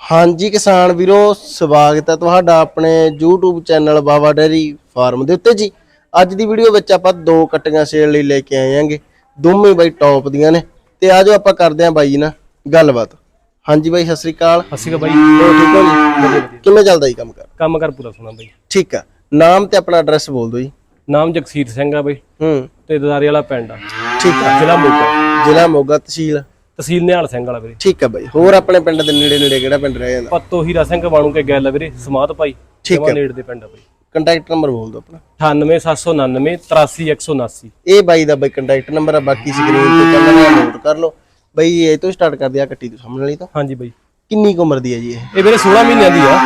ਹਾਂਜੀ ਕਿਸਾਨ ਵੀਰੋ ਸਵਾਗਤ ਹੈ ਤੁਹਾਡਾ ਆਪਣੇ YouTube channel Baba dairy farm ਦੇ ਉੱਤੇ ਜੀ। ਅੱਜ ਦੀ ਵੀਡੀਓ ਵਿੱਚ ਆਪਾਂ ਦੋ ਕੱਟੀਆਂ ਸੇਲ ਲਈ ਲੈ ਕੇ ਆਏ ਆਂਗੇ ਦੋਵੇਂ ਬਾਈ ਟੌਪ ਦੀਆਂ ਨੇ। ਤੇ ਆਜੋ ਆਪਾਂ ਕਰਦੇ ਆਂ ਬਾਈ ਨਾਲ ਗੱਲਬਾਤ। ਹਾਂਜੀ ਬਾਈ ਸਤਿ ਸ੍ਰੀ ਅਕਾਲ। ਅਸੀਂ ਕਾ ਬਾਈ। ਹੋਰ ਠੀਕ ਹੋ ਜੀ? ਕਿਵੇਂ ਚੱਲਦਾ ਜੀ ਕੰਮ ਕਰ? ਕੰਮ ਕਰ ਪੂਰਾ ਸੁਣਾ ਬਾਈ। ਠੀਕ ਆ। ਨਾਮ ਤੇ ਆਪਣਾ ਐਡਰੈਸ ਬੋਲ ਦਿਓ ਜੀ। ਨਾਮ ਜਗਸੀਰ ਸਿੰਘ ਆ ਬਾਈ। ਹੂੰ। ਤੇ ਦਦਾਰੇ ਵਾਲਾ ਪਿੰਡ ਆ। ਠੀਕ ਆ। ਜ਼ਿਲ੍ਹਾ ਮੋਗਾ। ਜ਼ਿਲ੍ਹਾ ਮੋਗਾ ਤਹਿਸੀਲ। ਤਹਿਸੀਲ ਨਿਹਾਲ ਸਿੰਘ ਵਾਲਾ ਵੀਰੇ। ਠੀਕ ਆ ਬਾਈ ਹੋਰ ਆਪਣੇ ਪਿੰਡ ਦੇ ਨੇੜੇ ਨੇੜੇ ਕਿਹੜਾ ਪਿੰਡ ਰਹਿ ਜਾਂਦਾ? ਪੱਤੋ ਹੀਰਾ ਸਿੰਘ ਬਾਣੂ ਕੇ ਗੱਲ ਵੀਰੇ ਸਮਾਧ ਭਾਈ ਠੀਕ ਹੈ। ਨੇੜ ਦੇ ਪਿੰਡ ਆ ਬਾਈ। ਕੰਟੈਕਟ ਨੰਬਰ ਬੋਲ ਦਿਓ ਆਪਣਾ। 98799 83179 ਇਹ ਬਾਈ ਦਾ ਬਾਈ ਕੰਟੈਕਟ ਨੰਬਰ ਆ ਬਾਕੀ ਸਕਰੀਨ ਤੇ ਰਿਹਾ ਨੋਟ ਕਰ ਲਓ। ਬਾਈ ਇਹ ਤੋਂ ਸਟਾਰਟ ਕਰਦੇ ਆ ਕੱਟੀ ਤੋਂ ਸਾਹਮਣੇ ਵਾਲੀ ਤੋਂ। ਹਾਂਜੀ ਬਾਈ। ਕਿੰਨੀ ਕੁ ਉਮਰ ਦੀ ਹੈ ਜੀ ਇਹ? ਇਹ ਵੀਰੇ 16 ਮਹੀਨਿਆਂ ਦੀ ਆ।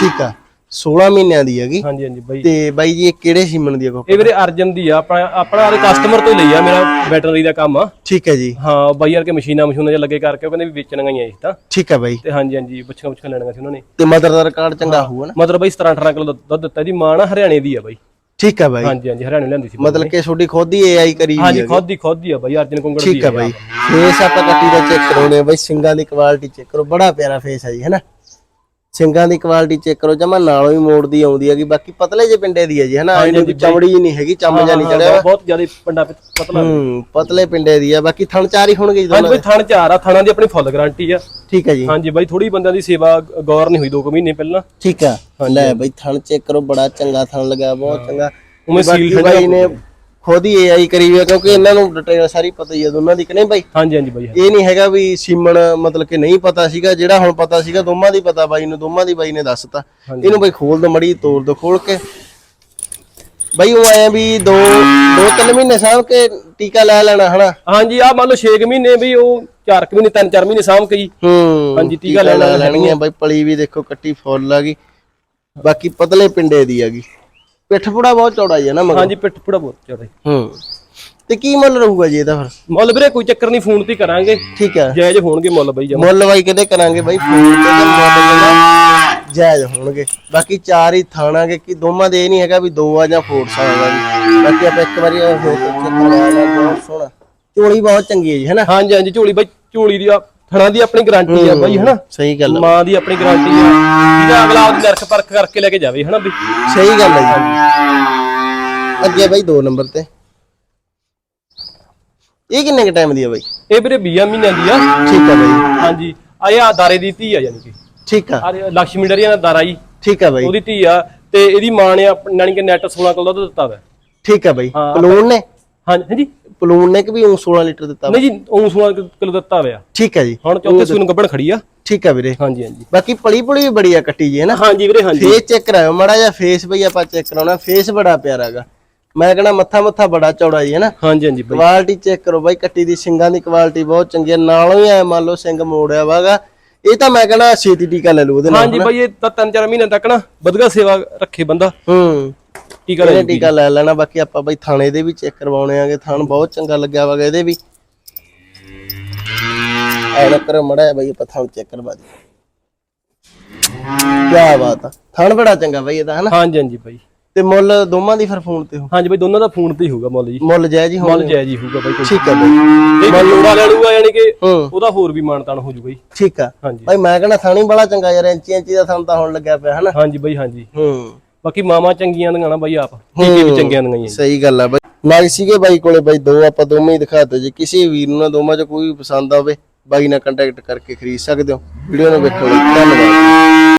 ਠੀਕ ਆ। 16 ਮਹੀਨਿਆਂ ਦੀ ਹੈਗੀ। ਹਾਂਜੀ ਹਾਂਜੀ ਬਾਈ। ਤੇ ਬਾਈ ਜੀ ਇਹ ਕਿਹੜੇ ਸੀਮਨ ਦੀ ਹੈ ਇਹ ਵੀਰੇ ਅਰਜਨ ਦੀ ਆ ਆਪਣਾ ਆਪਣਾ ਆਦੇ ਕਸਟਮਰ ਤੋਂ ਹੀ ਲਈ ਆ ਮੇਰਾ ਵੈਟਰਨਰੀ ਦਾ ਕੰਮ ਆ। ਠੀਕ ਹੈ ਜੀ। ਹਾਂ ਬਾਈ ਯਾਰ ਕੇ ਮਸ਼ੀਨਾਂ ਮਸ਼ੂਨਾਂ ਜਿਹਾ ਲੱਗੇ ਕਰਕੇ ਉਹ ਕਹਿੰਦੇ ਵੀ ਵੇਚਣੀਆਂ ਹੀ ਆ ਇਹ ਤਾਂ। ਠੀਕ ਹੈ ਬਾਈ। ਤੇ ਹਾਂਜੀ ਹਾਂਜੀ ਬੱਚੀਆਂ ਬੱਚੀਆਂ ਲੈਣੀਆਂ ਸੀ ਉਹਨਾਂ ਨੇ। ਤੇ ਮਦਰ ਦਾ ਰਿਕਾਰਡ ਚੰਗਾ ਹੋਊਗਾ ਨਾ? ਮਤਲਬ ਬਾਈ 17 18 ਕਿਲੋ ਦੁੱਧ ਦਿੱਤਾ ਇਹਦੀ ਮਾਂ ਨਾ ਹਰਿਆਣੇ ਦੀ ਆ ਬਾਈ। ਠੀਕ ਹੈ ਬਾਈ। ਹਾਂਜੀ ਹਾਂਜੀ ਹਰਿਆਣੇ ਲਿਆਂਦੀ ਸੀ ਮਤਲਬ ਕਿ ਤੁਹਾਡੀ ਖੁਦ ਹੀ ਏਆਈ ਕਰੀ ਹੋਈ ਹਾਂਜੀ ਹੈ ਖੁਦ ਦੀ ਖੁਦ ਦੀ ਆ ਬਾਈ ਅਰਜਨ ਕੁੰਗੜ ਦੀ ਠੀਕ ਹੈ ਬਾਈ। ਫੇਸ ਆਪਾਂ ਕੱਟੀ ਦਾ ਚੈੱਕ ਕਰਾਉਣੇ ਆ ਬਾਈ ਸਿੰਗਾਂ ਦੀ ਕੁਆਲਿਟੀ ਚੈੱਕ ਕਰੋ ਬੜਾ ਪਿਆਰਾ ਫੇਸ ਹੈ ਜੀ ਹੈਨਾ ਸਿੰਗਾਂ ਦੀ ਕੁਆਲਿਟੀ ਚੈੱਕ ਕਰੋ ਜਮਾ ਨਾਲੋਂ ਹੀ ਮੋੜਦੀ ਆਉਂਦੀ ਹੈਗੀ ਬਾਕੀ ਪਤਲੇ ਜੇ ਪਿੰਡੇ ਦੀ ਹੈ ਜੀ ਹੈਨਾ? ਇਹਨੂੰ ਚਮੜੀ ਹੀ ਨਹੀਂ ਹੈਗੀ ਚਮ ਜਾਂ ਨਹੀਂ ਚੜਿਆ ਬਹੁਤ ਜ਼ਿਆਦਾ ਪੰਡਾ ਪਤਲਾ ਹੂੰ ਪਤਲੇ ਪਿੰਡੇ ਦੀ ਆ ਬਾਕੀ ਥਣ ਚਾਰ ਹੀ ਹੋਣਗੇ ਜੀ ਹਾਂਜੀ ਬਾਈ ਥਣ ਚਾਰ ਆ ਥਣਾਂ ਦੀ ਆਪਣੀ ਫੁੱਲ ਗਾਰੰਟੀ ਆ। ਠੀਕ ਹੈ ਜੀ। ਹਾਂਜੀ ਬਾਈ ਥੋੜੀ ਬੰਦਿਆਂ ਦੀ ਸੇਵਾ ਗੌਰ ਨਹੀਂ ਹੋਈ 2 ਮਹੀਨੇ ਪਹਿਲਾਂ। ਠੀਕ ਆ। ਲੈ ਬਈ ਥਣ ਚੈੱਕ ਕਰੋ ਬੜਾ ਚੰਗਾ ਥਣ ਲੱਗਾ ਬਹੁਤ ਚੰਗਾ। ਉਵੇਂ ਸੀਲ ਬਾਈ ਨੇ ਖੁਦ ਹੀ ਏਆਈ ਕਰੀ ਹੋਈ ਆ ਕਿਉਂਕਿ ਇਹਨਾਂ ਨੂੰ ਡਿਟੇਲ ਸਾਰੀ ਪਤਾ ਹੀ ਆ ਦੋਨਾਂ ਦੀ ਕਿ ਨਹੀਂ ਬਾਈ? ਹਾਂਜੀ ਹਾਂਜੀ ਬਾਈ ਇਹ ਨਹੀਂ ਹੈਗਾ ਵੀ ਸੀਮਨ ਮਤਲਬ ਕਿ ਨਹੀਂ ਪਤਾ ਸੀਗਾ ਜਿਹੜਾ ਹੁਣ ਪਤਾ ਸੀਗਾ ਦੋਵਾਂ ਦੀ ਪਤਾ ਬਾਈ ਨੂੰ ਦੋਵਾਂ ਦੀ ਬਾਈ ਨੇ ਦੱਸਤਾ। ਇਹਨੂੰ ਬਾਈ ਖੋਲ ਦੋ ਮੜੀ ਤੋੜ ਦੋ ਖੋਲ ਕੇ। ਬਾਈ ਉਹ ਆਇਆ ਵੀ ਦੋ ਦੋ ਤਿੰਨ ਮਹੀਨੇ ਸਾਂਭ ਕੇ ਟੀਕਾ ਲੈ ਲੈਣਾ ਹਨਾ? ਹਾਂਜੀ ਆ ਮੰਨ ਲਓ 6 ਮਹੀਨੇ ਵੀ ਉਹ 4 ਮਹੀਨੇ 3-4 ਮਹੀਨੇ ਸਾਂਭ ਕੇ ਜੀ। ਹੂੰ ਹਾਂਜੀ, ਟੀਕਾ ਲੈ ਲੈ ਲੈਣੀ ਆ ਬਾਈ ਪਲੀ ਵੀ ਦੇਖੋ ਕੱਟੀ ਫੁੱਲ ਆ ਗਈ। ਬਾਕੀ ਪਤਲੇ ਪਿੰਡੇ ਦੀ ਹੈਗੀ ਪਿੱਠ ਪੁੜਾ ਬਹੁਤ ਚੌੜਾ ਹੀ ਹੈ ਨਾ ਮਗਰ। ਹਾਂਜੀ ਪਿੱਠ ਪੂੜਾ ਬਹੁਤ ਜ਼ਿਆਦਾ ਹੂੰ। ਤੇ ਕੀ ਮੁੱਲ ਰਹੂਗਾ ਜੀ ਇਹਦਾ ਫਿਰ? ਮੁੱਲ ਵੀਰੇ ਕੋਈ ਚੱਕਰ ਨਹੀਂ ਫੋਨ ਤੇ ਹੀ ਕਰਾਂਗੇ। ਠੀਕ ਹੈ ਜਾਇਜ਼ ਹੋਣਗੇ ਮੁੱਲ ਬਾਈ ਜਮਾ। ਮੁੱਲ ਬਾਈ ਕਿਤੇ ਕਰਾਂਗੇ ਬਾਈ? ਫੋਨ ਤੇ ਤੇ ਮੁੱਲ ਜਿਹੜਾ ਜਾਇਜ਼ ਹੋਣਗੇ। ਬਾਕੀ ਚਾਰ ਹੀ ਥਾਣਾਗੇ ਕਿ ਦੋਵਾਂ ਦੇ ਇਹ ਨਹੀਂ ਹੈਗਾ ਵੀ ਦੋ ਆ ਜਾਂ ਫੋਰਸ ਆਏਗਾ ਜੀ। ਬਾਕੀ ਆਪਾਂ ਇੱਕ ਵਾਰੀ ਹੋਰ ਚੈੱਕ ਕਰਵਾ ਲਾਂ ਬਹੁਤ ਸੋਹਣਾ। ਝੋਲੀ ਬਹੁਤ ਚੰਗੀ ਹੈ ਜੀ ਹੈਨਾ ਹਾਂਜੀ ਹਾਂਜੀ ਝੋਲੀ ਬਾਈ ਝੋਲੀ ਦੀ ਆ ਥਣਾ ਦੀ ਆਪਣੀ ਗਾਰੰਟੀ ਆ ਬਾਈ ਹਨਾ? ਸਹੀ ਗੱਲ ਆ। ਮਾਂ ਦੀ ਆਪਣੀ ਗਾਰੰਟੀ ਆ। ਜਿਹਦਾ ਅਗਲਾ ਆਪਦੀ ਨਰਕ ਪਰਖ ਕਰਕੇ ਲੈ ਕੇ ਜਾਵੇ ਹਨਾ ਬਈ? ਸਹੀ ਗੱਲ ਹੈ ਜੀ। ਅੱਗੇ ਬਾਈ 2 ਨੰਬਰ ਤੇ। ਇਹ ਕਿੰਨੇ ਕ ਟਾਈਮ ਦੀ ਹੈ ਬਾਈ? ਇਹ ਵੀਰੇ 20 ਮਹੀਨਿਆਂ ਦੀ ਆ। ਠੀਕ ਹੈ ਬਾਈ। ਹਾਂਜੀ। ਆ ਇਹ ਆ ਦਾਰੇ ਦੀ ਧੀ ਆ ਯਾਨੀ ਕਿ। ਠੀਕ ਆ। ਆ ਲక్ష్ਮੀ ਡਰੀਆ ਦਾ ਦਾਰਾ ਜੀ। ਠੀਕ ਆ ਬਾਈ। ਉਹਦੀ ਧੀ ਆ ਤੇ ਇਹਦੀ ਮਾਂ ਨੇ ਯਾਨੀ ਕਿ ਨੈਟ 16 ਕਿਲੋ ਦੁੱਧ ਦਿੱਤਾ ਵਾ। ਠੀਕ ਆ ਬਾਈ। ਹਾਂ। ਪਲੂਨ ਨੇ? ਹਾਂਜੀ ਹਾਂਜੀ। ਪਲੂਨ ਨੇ ਕਿ ਵੀ ਉਹ 16 ਲੀਟਰ ਦਿੱਤਾ ਵਾ? ਨਹੀਂ ਜੀ ਉਹ 16 ਕਿਲੋ ਦਿੱਤਾ ਹੋਇਆ ਠੀਕ ਹੈ ਜੀ। ਹੁਣ ਚੌਥੇ ਸੂਨ ਗੱਬਣ ਖੜੀ ਆ। ਠੀਕ ਆ ਵੀਰੇ। ਹਾਂਜੀ ਹਾਂਜੀ। ਬਾਕੀ ਪਲੀ ਪੁਲੀ ਵੀ ਬੜੀ ਆ ਕੱਟੀ ਜੀ ਹੈ ਨਾ? ਹਾਂਜੀ ਵੀਰੇ ਹਾਂਜੀ। ਫੇਸ ਚੈੱਕ ਕਰਾਓ ਮਾੜਾ ਜਿਹਾ ਫੇਸ ਬਈ ਆਪਾਂ ਚੈੱਕ ਕਰਾਉਣਾ ਫੇਸ ਬੜਾ ਪਿਆਰਾ ਹੈਗਾ ਮੈਂ ਕਹਣਾ ਮੱਥਾ ਮੱਥਾ ਬੜਾ ਚੌੜਾ ਜੀ ਹੈ ਨਾ? ਹਾਂਜੀ ਹਾਂਜੀ ਬਾਈ। ਕੁਆਲਿਟੀ ਚੈੱਕ ਕਰੋ ਬਾਈ ਕੱਟੀ ਦੀ ਸਿੰਗਾਂ ਦੀ ਕੁਆਲਿਟੀ ਬਹੁਤ ਚੰਗੀ ਹੈ ਨਾਲੋਂ ਹੀ ਐ ਮੰਨ ਲਓ ਸਿੰਘ ਮੋੜਿਆ ਵਾਗਾ ਇਹ ਤਾਂ ਮੈਂ ਕਹਣਾ ਛੇਤੀ ਟੀਕਾ ਲੈ ਲੂ ਉਹਦੇ ਨਾਲ ਹਾਂਜੀ ਬਾਈ ਇਹ ਤਾਂ ਤਿੰਨ ਚਾਰ ਮਹੀਨੇ ਤੱਕ ਨਾ ਵਧੀਆ ਸੇਵਾ ਰੱਖੇ ਬੰਦਾ। ਹੂੰ। ਟੀਕਾ ਲੈ ਇਹਨੇ ਟੀਕਾ ਲੈ ਲੈਣਾ ਬਾਕੀ ਆਪਾਂ ਬਾਈ ਥਾਣੇ ਦੇ ਵੀ ਚੈੱਕ ਕਰਵਾਉਣੇ ਆਗੇ। ਥਾਣ ਬਹੁਤ ਚੰਗਾ ਲੱਗਿਆ ਵਾਗਾ ਇਹਦੇ ਵੀ। ਐ ਨਾ ਕਰੋ ਮੜਾ ਬਾਈ ਆਪਾਂ ਥਾਣ ਚੈੱਕ ਕਰਵਾ ਦੀ ਕੀ ਬਾਤ ਆ। ਥਾਣ ਬੜਾ ਚੰਗਾ ਬਾਈ ਇਹਦਾ ਹਨਾ? ਹਾਂਜੀ ਹਾਂਜੀ ਬਾਈ। ਤੇ ਮੁੱਲ ਦੋਵਾਂ ਦੀ ਫਿਰ ਫੋਨ ਤੇ ਹੋ? ਹਾਂਜੀ ਬਾਈ ਦੋਨਾਂ ਦਾ ਫੋਨ ਤੇ ਹੀ ਹੋਊਗਾ ਮੁੱਲ ਜੀ। ਮੁੱਲ ਜਾਇਜ਼ ਹੀ ਮੁੱਲ ਹੋਣਗੇ ਜਾਇਜ਼ ਹੀ ਹੋਊਗਾ ਬਾਈ ਠੀਕ ਹੈ ਬਾਈ। ਜੇ ਲੋੜਾ ਲੈ ਲੂਗਾ ਯਾਨੀ ਕਿ ਉਹਦਾ ਹੋਰ ਵੀ ਮਾਨਤਾਨ ਹੋ ਜੂਗਾ ਜੀ ਠੀਕ ਆ। ਹਾਂਜੀ। ਬਾਈ ਮੈਂ ਕਹਿੰਦਾ ਥਾਣੀ ਬੜਾ ਚੰਗਾ ਯਾਰ ਇੰਚੀ ਇੰਚੀ ਦਾ ਥਾਣ ਤਾਂ ਹੁਣ ਲੱਗਿਆ ਪਿਆ ਹਨਾ? ਹਾਂਜੀ ਬਾਈ ਹਾਂਜੀ। ਹੂੰ। ਬਾਕੀ ਮਾਮਾ ਚੰਗੀਆਂ ਦੀਆਂ ਨਾ ਬਾਈ ਆਪ। ਟੀਕੇ ਵੀ ਚੰਗੀਆਂ ਦੀਆਂ ਹੀ ਆ। ਸਹੀ ਗੱਲ ਆ ਬਾਈ। ਨਾਲ ਸੀਗੇ ਬਾਈ ਕੋਲੇ ਬਾਈ ਦੋ ਆਪਾਂ ਦੋਵੇਂ ਹੀ ਦਿਖਾਤੇ ਜੇ। ਕਿਸੇ ਵੀਰ ਨੂੰ ਨਾ ਦੋਵਾਂ ਚ ਕੋਈ ਵੀ ਪਸੰਦ ਆਵੇ ਬਾਈ ਨਾਲ ਕੰਟੈਕਟ ਕਰਕੇ ਖਰੀਦ ਸਕਦੇ ਹੋ। ਵੀਡੀਓ ਨੂੰ ਵੇਖੋ ਧੰਨਵਾਦ।